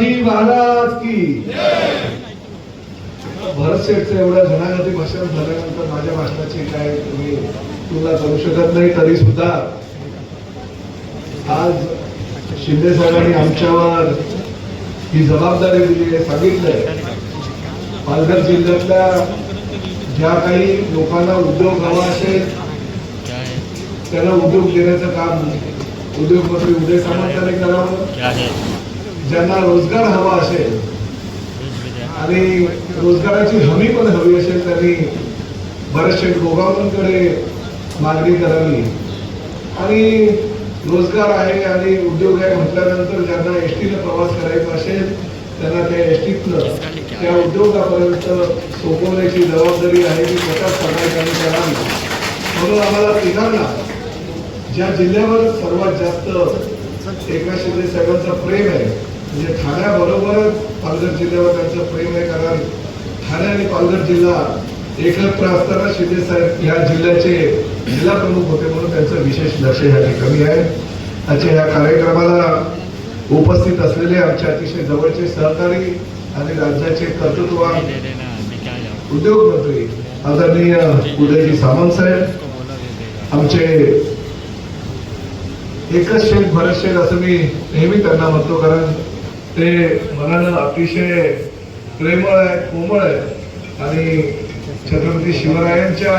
शिवाजी महाराज की. भरत शेठचं एवढ्या जनागती भाषण झाल्यानंतर माझ्या भाषणाची काय तुम्ही तुला करू शकत नाही तरी सुद्धा. आज शिंदे साहेबांनी आमच्यावर ही जबाबदारी दिली आहे सांगितलंय. पालघर जिल्ह्यातल्या ज्या काही लोकांना उद्योग हवा असेल त्यांना उद्योग देण्याचं काम उद्योगपती उदय सामंतांनी करावं. ज्यांना रोजगार हवा असेल आणि रोजगाराची हमी पण हवी असेल त्यांनी बरेचसे गोगावकरांकडे मागणी करावी. आणि रोजगार आहे आणि उद्योग आहे म्हटल्यानंतर ज्यांना एस टीनं प्रवास करायचा असेल त्यांना त्या एस टीतनं त्या उद्योगापर्यंत सोपवण्याची जबाबदारी आहे ती स्वतः सरकारने करावी म्हणून आम्हाला तिघांना ज्या जिल्ह्यावर सर्वात जास्त एकनाथ शिंदे साहेबांचं प्रेम आहे म्हणजे ठाण्याबरोबरच पालघर जिल्ह्यावर त्यांचं प्रेम आहे कारण ठाणे आणि पालघर जिल्हा एकत्र असताना शिंदे साहेब या जिल्ह्याचे जिल्हा प्रमुख होते म्हणून त्यांचं विशेष लक्ष या ठिकाणी आहे. आजच्या या कार्यक्रमाला उपस्थित असलेले आमचे अतिशय जवळचे सहकारी आणि राज्याचे कर्तृत्व उद्योगमंत्री आदरणीय उदयजी सामंत साहेब आमचे एकच शेत भरत शेत असं मी नेहमी त्यांना म्हणतो कारण ते मनानं अतिशय प्रेमळ आहेत कोमळ आहेत आणि छत्रपती शिवरायांच्या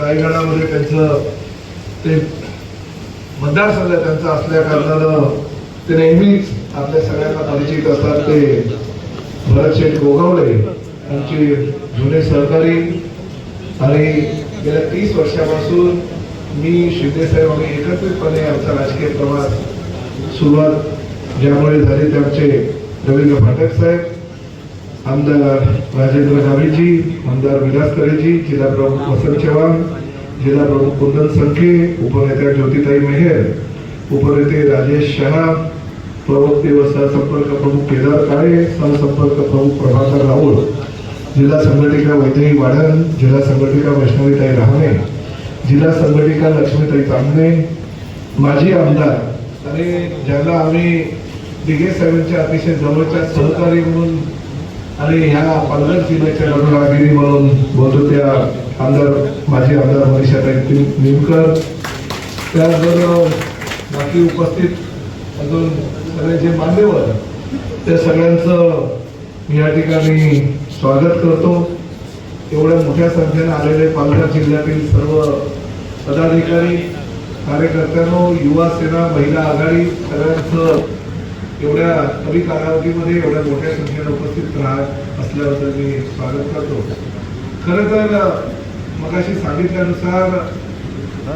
रायगडामध्ये त्यांचं ते मतदारसंघ त्यांचा असल्या कारणानं ते नेहमीच आपल्या सगळ्यांना परिचित असतात. ते भरत शेठ गोगावले आमचे जुने सहकारी. आणि गेल्या तीस वर्षापासून मी शिंदेसाहेब आम्ही एकत्रितपणे आमचा राजकीय प्रवास सुरुवात ज्यामुळे झाले ते आमचे रवींद्र फाटक साहेब आमदार राजेंद्र गावीजी आमदार विलास करेजी जिल्हा प्रमुख वसंत चव्हाण जिल्हा प्रमुख कुंदन संखे उपनेत्या ज्योतिताई मेहेर उपनेते राजेश शहा प्रवक्ते व सहसंपर्क प्रमुख केदार काळे सहसंपर्क प्रमुख प्रभाकर राऊळ जिल्हा संघटिका वैदेही वाढन जिल्हा संघटिका वैष्णवीताई रहाणे जिल्हा संघटिका लक्ष्मीताई तांबणे माजी आमदार आणि ज्यांना आम्ही दिगे साहेबांच्या अतिशय जवळच्या सहकारी म्हणून आणि ह्या पालघर जिल्ह्याच्या रघुरागिरी म्हणून बोलतो त्या आमदार माजी आमदार मनीषाताई निमकर. त्याचबरोबर बाकी उपस्थित अजून सगळे जे मान्यवर त्या सगळ्यांचं मी या ठिकाणी स्वागत करतो. एवढ्या मोठ्या संख्येनं आलेले पालघर जिल्ह्यातील सर्व पदाधिकारी कार्यकर्त्यांनो युवा सेना महिला आघाडी सगळ्यांचं एवढ्या कमी कालावधीमध्ये एवढ्या मोठ्या संख्येने उपस्थित राहत असल्याबद्दल मी स्वागत करतो. खरं तर मगाशी सांगितल्यानुसार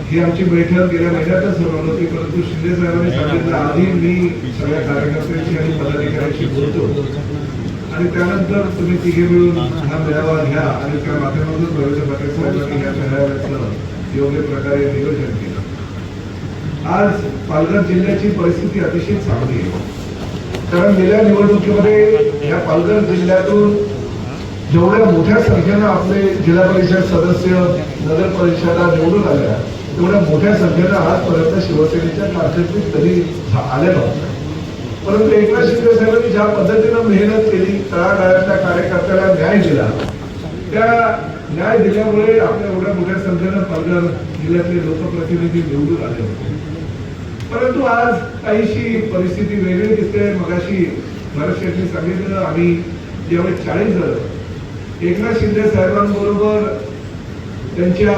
ही आमची बैठक गेल्या महिन्यातच होणार होती परंतु शिंदे साहेबांनी सांगितलं आधी मी सगळ्या कार्यकर्त्यांशी आणि पदाधिकाऱ्यांशी बोलतो. आणि त्यानंतर तुम्ही तिघे मिळून हा मेळावा घ्या आणि त्या माध्यमातून रवींद्र पाटील साहेबांनी या मेळाव्याचं योग्य प्रकारे नियोजन केलं. आज पालघर जिल्ह्याची परिस्थिती अतिशय चांगली आहे. कारण गेल्या निवडणुकीमध्ये या पालघर जिल्ह्यातून जेवढ्या मोठ्या संख्येनं आपले जिल्हा परिषद सदस्य नगर परिषदा निवडून आल्या तेवढ्या मोठ्या संख्येनं आजपर्यंत शिवसेनेच्या कारकिर्दीत कधी झा- आल्या नव्हत्या. परंतु एकनाथ शिंदे साहेबांनी ज्या पद्धतीनं मेहनत केली तळागाळातल्या कार्यकर्त्याला न्याय दिला त्या न्याय दिल्यामुळे आपल्या एवढ्या मोठ्या संख्येनं पालघर जिल्ह्यातले लोकप्रतिनिधी निवडून आले होते. परंतु आज काहीशी परिस्थिती वेगळी दिसते. मगाशी भरत शेट्टी सांगितलं आम्ही ज्यावेळी चाळीस झालं एकनाथ शिंदे साहेबांबरोबर त्यांच्या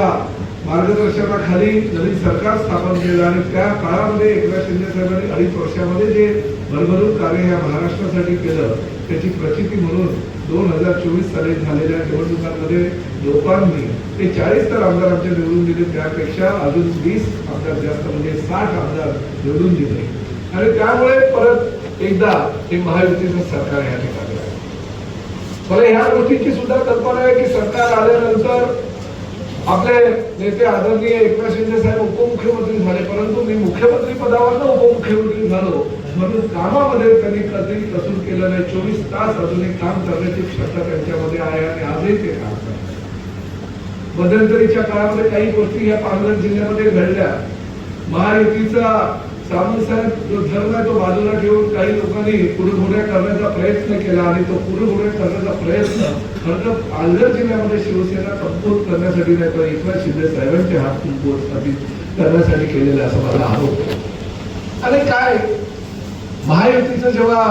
मार्गदर्शनाखाली नवीन सरकार स्थापन केलं आणि त्या काळामध्ये एकनाथ शिंदे साहेबांनी अडीच वर्षामध्ये जे भरभरून कार्य या महाराष्ट्रासाठी केलं त्याची प्रचिती म्हणून दोन हजार चोवीस साली झालेल्या निवडणुकांमध्ये लोकांनी ते चाळीस तर आमदार आमच्या निवडून दिले त्यापेक्षा अजून वीस आमदार जास्त म्हणजे साठ आमदार निवडून दिले. आणि त्यामुळे परत एकदा हे महायुतीचं सरकार या ठिकाणी मला ह्या गोष्टीची सुद्धा कल्पना आहे की सरकार आल्यानंतर आपले नेते आदरणीय एकनाथ शिंदे साहेब उपमुख्यमंत्री झाले परंतु मी मुख्यमंत्री पदावर उपमुख्यमंत्री झालो म्हणून कामामध्ये त्यांनी कधी कसून केलं नाही. चोवीस तास अजूनही काम करण्याची क्षमता त्यांच्यामध्ये आहे आणि आजही ते काम करतात. मध्यंतरीच्या काळामध्ये काही गोष्टी या पालघर जिल्ह्यामध्ये घडल्या. महायुतीचा सामंत साहेब जो धर्म आहे तो बाजूला ठेवून काही लोकांनी पुढे करण्याचा प्रयत्न केला आणि तो पुढे करण्याचा प्रयत्न खरं तर पालघर जिल्ह्यामध्ये शिवसेना कमकुवत करण्यासाठी नाही तर एकनाथ शिंदे साहेबांचे हात कमकुवत करण्यासाठी केलेला असं मला आरोप आणि काय? महायुतीचं जेव्हा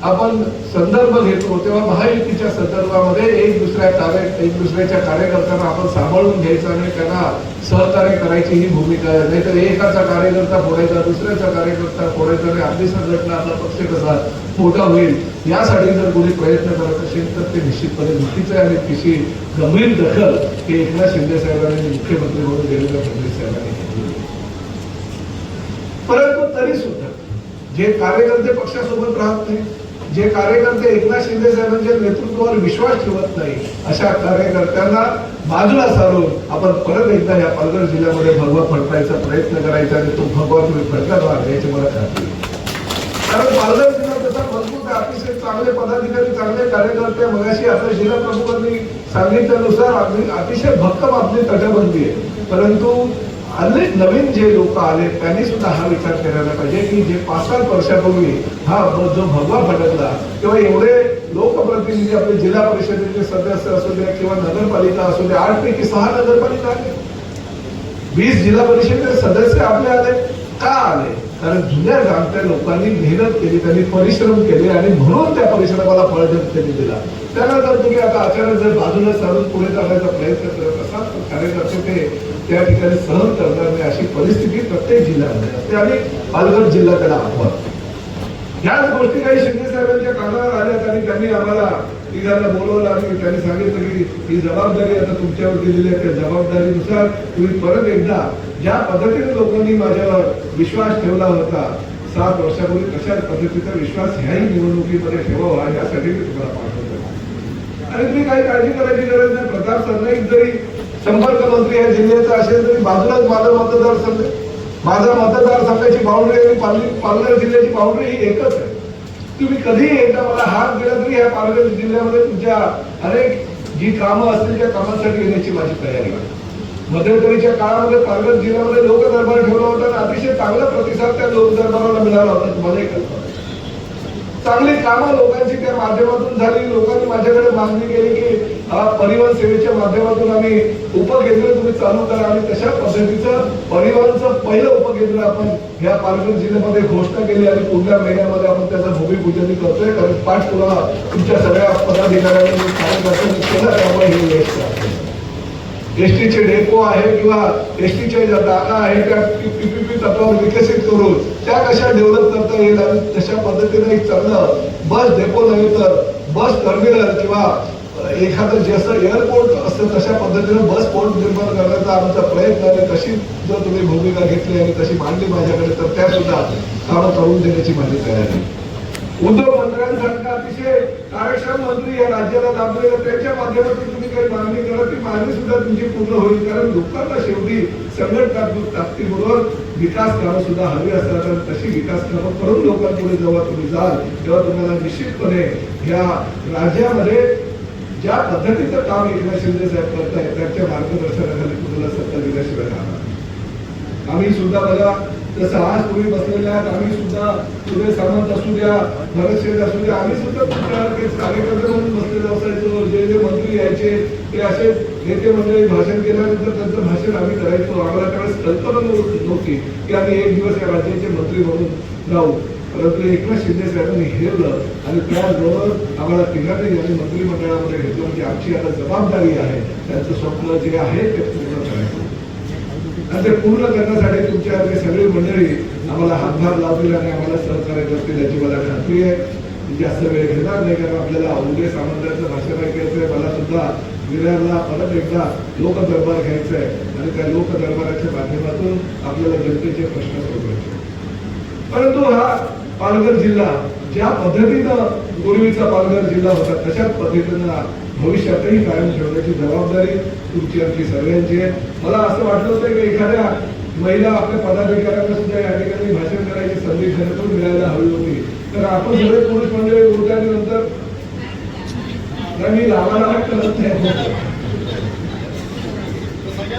आपण संदर्भ घेतो तेव्हा महायुतीच्या संदर्भामध्ये एक दुसऱ्या कार्य एक दुसऱ्याच्या कार्यकर्त्यांना आपण सांभाळून घ्यायचं आणि त्यांना सहकार्य करायची ही भूमिका आहे. नाहीतर एकाचा कार्यकर्ता फोडायचा दुसऱ्याचा कार्यकर्ता फोडायचा आणि आपली संघटना आपला पक्ष कसा मोठा होईल यासाठी जर कोणी प्रयत्न करत असेल तर ते निश्चितपणे चुकीचं आहे आणि तिची गंभीर दखल हे एकनाथ शिंदे साहेबांनी मुख्यमंत्री म्हणून देवेंद्र फडणवीस साहेबांनी घेतली परंतु तरी सुद्धा जे कार्यकर्ते पक्षासोबत राहत नाही जे कार्यकर्ते एकनाथ शिंदे साहेबांच्या नेतृत्वावर विश्वास ठेवत नाही अशा कार्यकर्त्यांना बाजूला सारून आपण परत एकदा या पालघर जिल्ह्यामध्ये भगवा फडकायचा प्रयत्न करायचा आणि तो भगवा तुम्ही फडकावा याची मला खात्री कारण पालघर जिल्हा तसा मजबूत आहे अतिशय चांगले पदाधिकारी चांगले कार्यकर्ते मगाशी आपल्या जिल्हा प्रमुखांनी सांगितल्यानुसार आपली अतिशय भक्कम आपली तटबंदी आहे. परंतु अनेक नवीन जे लोक आले त्यांनी सुद्धा हा विचार करायला पाहिजे की जे पाच सात वर्षापूर्वी हा जो भगवा फटकला तेव्हा एवढे लोकप्रतिनिधी आपले जिल्हा परिषदेचे सदस्य असू द्या किंवा नगरपालिका असू द्या आठ पैकी सहा नगरपालिका आले. वीस जिल्हा परिषदेचे सदस्य आपले आले का आले? कारण जुन्या जाणत्या लोकांनी मेहनत केली त्यांनी परिश्रम केले आणि म्हणून त्या परिश्रमाला फळ त्यांनी दिला. त्यानंतर तुम्ही आता अचानक जर बाजूला सारून पुढे जाण्याचा प्रयत्न करत कार्यकर्ते ते त्या ठिकाणी सहन करणार नाही अशी परिस्थिती प्रत्येक जिल्ह्यामध्ये असते आणि पालघर जिल्हा त्याला अपवाद ह्याच गोष्टी काही शिंदे साहेबांच्या कानावर आल्यात आणि त्यांनी आम्हाला तिघांना बोलवलं आणि त्यांनी सांगितलं की ही जबाबदारी आता तुमच्यावर दिलेली आहे. त्या जबाबदारीनुसार तुम्ही परत एकदा ज्या पद्धतीने लोकांनी माझ्यावर विश्वास ठेवला होता सात वर्षापूर्वी तशाच पद्धतीचा विश्वास ह्याही निवडणुकीमध्ये ठेवावा यासाठी मी तुम्हाला पाठवतो. आणि तुम्ही काही काळजी करायची गरज नाही. प्रताप सरनाईक जरी संपर्क मंत्री या जिल्ह्याचा असेल तरी बाजूलाच माझा मतदारसंघ माझा मतदारसंघाची बाउंड्री आणि पालघर पालघर जिल्ह्याची बाउंड्री ही एकच आहे. तुम्ही कधीही एकदा मला हात दिला तरी या पालघर जिल्ह्यामध्ये तुमच्या अनेक जी कामं असतील त्या कामांसाठी येण्याची माझी तयारी आहे. मध्यंतरीच्या काळामध्ये पालघर जिल्ह्यामध्ये लोक दरबार ठेवला होता आणि अतिशय चांगला प्रतिसाद त्या लोक दरबाराला मिळाला होता तुम्हाला एक कल्पना चांगली कामं लोकांची त्या माध्यमातून झाली लोकांनी माझ्याकडे मागणी केली की हा परिवहन सेवेच्या माध्यमातून आम्ही उपकेंद्र तुम्ही चालू करा आणि तशा पद्धतीचं परिवहनचं पहिलं उपकेंद्र आपण या पालघर जिल्ह्यामध्ये घोषणा केली आणि पुढल्या महिन्यामध्ये आपण त्याचं भूमिपूजन करतोय. कारण पाठपुरावा तुमच्या सगळ्या पदाधिकाऱ्यांनी आणि कार्यकर्त्यांनी केला त्यामुळे हे यश एसटीचे डेपो आहे किंवा एसटीच्या ज्या जागा आहे त्या पीपीपी तत्वावर विकसित करून त्या कशा डेव्हलप करता येईल आणि तशा पद्धतीने एक चांगलं बस डेपो नव्हे तर बस टर्मिनल किंवा एखादं जसं एअरपोर्ट असतं तशा पद्धतीनं बस पोर्ट निर्माण करण्याचा आमचा प्रयत्न आहे. तशी जर तुम्ही भूमिका घेतली आणि तशी मांडली माझ्याकडे तर त्या सुद्धा कामं करून देण्याची माझी तयारी आहे. उद्योग मंत्र्यांसारखा अतिशय कार्यक्षम मंत्री या राज्याला लाभलेला त्यांच्या माध्यमातून तुम्ही काही मागणी करा ती मागणी सुद्धा तुमची पूर्ण होईल. कारण लोकांना शेवटी संघटनात्मक ताकदीबरोबर विकास कामं सुद्धा हवी असतात आणि तशी विकास कामं करून लोकांपुढे जेव्हा तुम्ही जाल तेव्हा तुम्हाला निश्चितपणे या राज्यामध्ये ज्या पद्धतीचं काम एकनाथ शिंदे साहेब करतायत त्यांच्या मार्गदर्शनाखाली तुम्हाला सत्ता दिल्याशिवाय राहणार आम्ही सुद्धा बघा जसं आज तुम्ही बसलेले आहात आम्ही सुद्धा सुरेश सामंत असू द्या भरत शेठ असू द्या आम्ही सुद्धा कार्यकर्ते म्हणून बसलेले असायचो. जे जे मंत्री यायचे ते असे नेते मंडळी भाषण केल्यानंतर त्यांचं भाषण आम्ही करायचो. आम्हाला त्यावेळेस कल्पना नव्हती की आम्ही एक दिवस या राज्याचे मंत्री म्हणून जाऊ. परंतु एकनाथ शिंदे साहेबांनी हेरलं आणि त्याचबरोबर आम्हाला तिघांनी आणि मंत्रिमंडळामध्ये घेतलं म्हणजे आमची आता जबाबदारी आहे. त्यांचं स्वप्न जे आहे ते पूर्ण करायचं. आणि ते पूर्ण करण्यासाठी तुमच्या सगळी मंडळी आम्हाला हातभार लावतील आणि आम्हाला सहकार्य करतील याची मला खात्री आहे. जास्त वेळ घेणार नाही कारण आपल्याला उदय सामंतांचं भाषण ऐकायचं आहे मला सुद्धा विरारला परत एकदा लोक दरबार घ्यायचा आहे आणि त्या लोक दरबाराच्या माध्यमातून आपल्याला जनतेचे प्रश्न सोडवायचे. परंतु हा पालघर जिल्हा ज्या पद्धतीनं पूर्वीचा पालघर जिल्हा होता तशाच पद्धतीनं भविष्यातही कायम ठेवण्याची जबाबदारी तुमची आमची सगळ्यांची आहे. मला असं वाटलं होतं की एखाद्या महिला आपल्या पदाधिकाऱ्यांना सुद्धा या ठिकाणी भाषण करायची संधी खरंतर मिळायला हवी होती. तर आपण सगळे पुरुष मंडळी उरल्यानंतर मी लावायला करत नाही.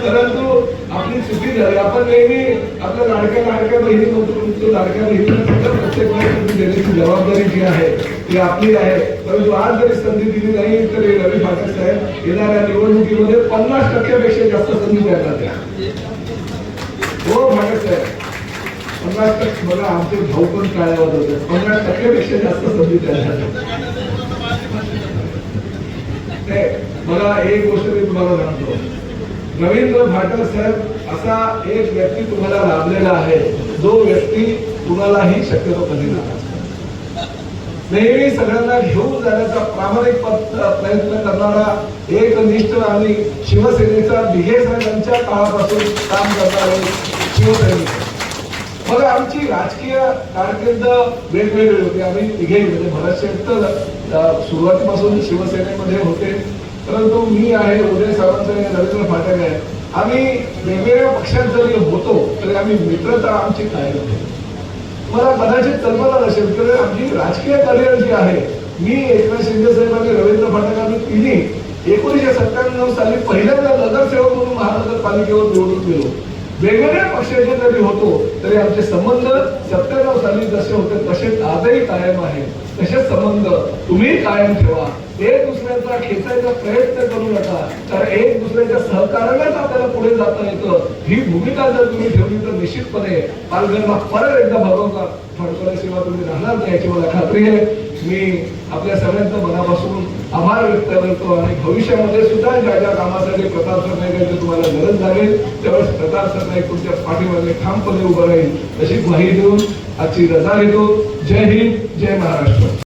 परंतु आपली चुकी झाली. आपण नेहमी आपल्या लाडक्या लाडक्या बहिणी म्हणतो तुमच्या लाडक्या बहिणीला सुद्धा देण्याची जबाबदारी जी आहे ती आपली आहे. परंतु आज जरी संधी दिली नाही तरी रवी फाटक साहेब येणाऱ्या निवडणुकीमध्ये पन्नास टक्क्यापेक्षा जास्त संधी द्यायला द्या हो फाटक साहेब. पन्नास टक्के बघा आमचे भाऊ पण टाळ्यावर होते. पन्नास टक्क्यापेक्षा जास्त संधी द्यायला द्या मला एक गोष्ट मी तुम्हाला सांगतो. रवींद्र भाटक साहेब असा एक व्यक्ती तुम्हाला लाभलेला आहे. जो व्यक्ती कुणालाही शक्यतो कधी नेहमी सगळ्यांना घेऊन जाण्याचा प्रामाणिक प्रयत्न करणारा एक निष्ठ आणि शिवसेनेचा दिघे साहेबांच्या काळापासून काम करणारे शिवसैनिक. मग आमची राजकीय कारकीर्द वेगवेगळी होती. आम्ही तिघे म्हणजे भरत शेठ तर सुरुवातीपासून शिवसेनेमध्ये होते. परंतु मी आहे उदय सावंत आणि रवींद्र फाटक आहे. आम्ही वेगवेगळ्या पक्षात जरी होतो तरी आम्ही मित्रता आमची कायम होती मला कदाचित कल्पना नसेल तर आमची राजकीय करिअर जी आहे मी एकनाथ शिंदे साहेब आणि रवींद्र फाटक तिन्ही एकोणीसशे सत्त्याण्णव साली पहिल्यांदा नगरसेवक म्हणून महानगरपालिकेवर निवडून गेलो. वेगवेगळ्या पक्षाचे जरी होतो तरी आमचे संबंध सत्त्याण्णव साली जसे होते तसेच आजही कायम आहे तसेच संबंध तुम्ही कायम ठेवा. एक दुसऱ्याचा खेचायचा प्रयत्न करू नका. कारण एक दुसऱ्याच्या सहकार्यानेच आपल्याला पुढे जाता येतं. ही भूमिका जर तुम्ही ठेवली तर निश्चितपणे पालघरला परत एकदा भगवता फडकवल्याशिवाय तुम्ही राहणार नाही याची मला खात्री आहे. मी आपल्या सगळ्यांचं मनापासून आभार व्यक्त करतो आणि भविष्यामध्ये सुद्धा ज्या ज्या कामासाठी प्रताप सरनाईकांची तुम्हाला गरज लागेल त्यावेळेस प्रताप सरनाईक तुमच्या पाठीमागे ठामपणे उभं राहील अशी ग्वाही देऊन आजची रजा घेतो. जय हिंद जय महाराष्ट्र.